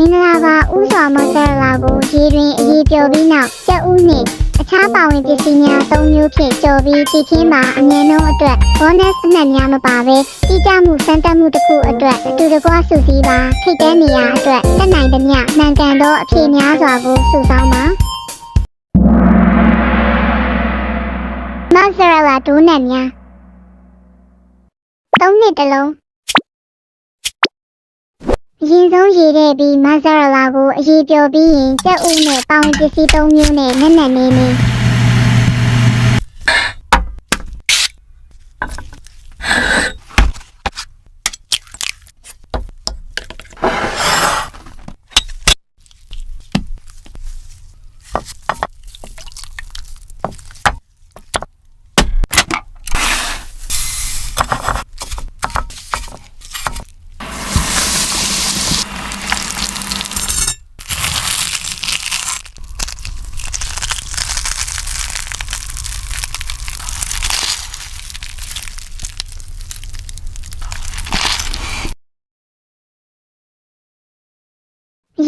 မင်္ဂလာပါဥစွာမော်ဇာလာကိုရေတွင်အရေးပြောပြီးနောက်ကျက်ဥနှင့်အခြားပါဝင်ပစ္စည်းများ၃မျိုးဖြင့်ကြော်ပြီးတည်ခင်းပါအမြဲတမ်းအတွက် bonus အနှံ့များမပါဘဲတိကျမှုစမ်းသပ်မှုတစ်ခုအတွက်အတူတကွစုစည်းပါထိတ်တဲနေရာအတွက်တက်နိုင်သမျှမှန်ကန်သောအဖြေများစွာကိုစုဆောင်းပါမော်ဇာလာဒိုးနတ်များ၃နှစ်တစ်လုံး အရင်ဆုံးရေးတဲ့ပြီးမဆာရလာကိုအရေးပြောပြီးရင်ကြက်ဥနဲ့ပေါင်ပစ္စည်း၃မျိုးနဲ့နက်နက်နေနေ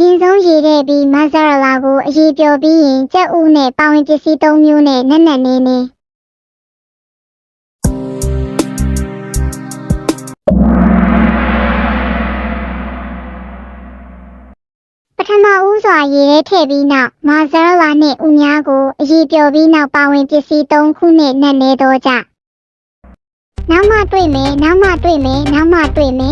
ရင်ဆုံးရေးတဲ့ပြီးမဆာရလာကိုအရေးပြောပြီးရင်ကြက်ဥနဲ့ပေါင်ပစ္စည်း၃မျိုးနဲ့နက်နက်နေနေပထမဦးစွာရေးတဲ့ထည့်ပြီးနောက်မာဇာရလာနဲ့ဥများကိုအရေးပြောပြီးနောက်ပါဝင်ပစ္စည်း၃ခုနဲ့နက်နေတော့ကြနောက်မှတွေ့မယ်နောက်မှတွေ့မယ်နောက်မှတွေ့မယ်